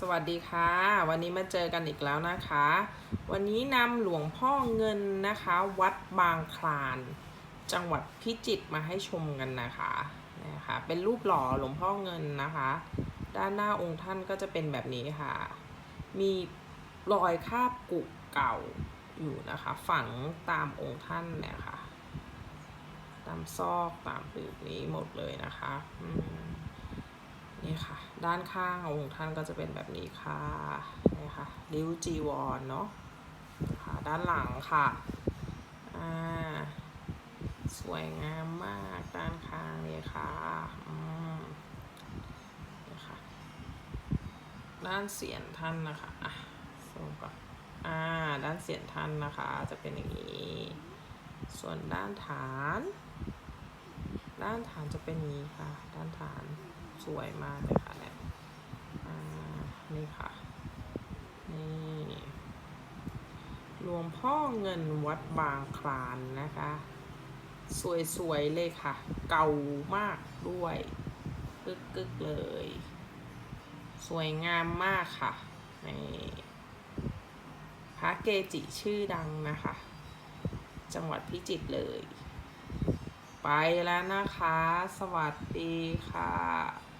สวัสดีค่ะ วันนี้มาเจอกันอีกแล้วนะคะ วันนี้นำหลวงพ่อเงินนะคะ วัดบางคลาน จังหวัดพิจิตรมาให้ชมกันนะคะนะคะเป็นรูปหล่อหลวงพ่อเงินนะคะ ด้านหน้าองค์ท่านก็จะเป็นแบบนี้ค่ะ มีรอยคาบกุเก่าอยู่นะคะ ฝังตามองค์ท่านเนี่ยค่ะ ตามซอกตามปีกนี้หมดเลยนะคะอืมนี่ค่ะ ด้านข้างของค์ท่านก็จะเป็นแบบนี้ค่ะนี่ค่ะริ้วจีวรเนาะค่ะด้านหลังค่ะอ่าสวยงามมากด้านข้างเลยค่ะอืมนี่ค่ะด้านเสียนท่านนะคะอะส่งก่อนอ่าด้านเสียนท่านนะคะจะเป็นอย่างนี้ ส่วนด้านฐาน ด้านฐานจะเป็นนี้ค่ะ ด้านฐานสวยมากเลย นี่ค่ะ นี่ หลวงพ่อเงินวัดบางคลานนะคะ สวยๆเลยค่ะ เก่ามากด้วยกึกๆเลย สวยงามมากค่ะนี่พระเกจิชื่อดังนะคะ จังหวัดพิจิตรเลย ไปแล้วนะคะ สวัสดีค่ะ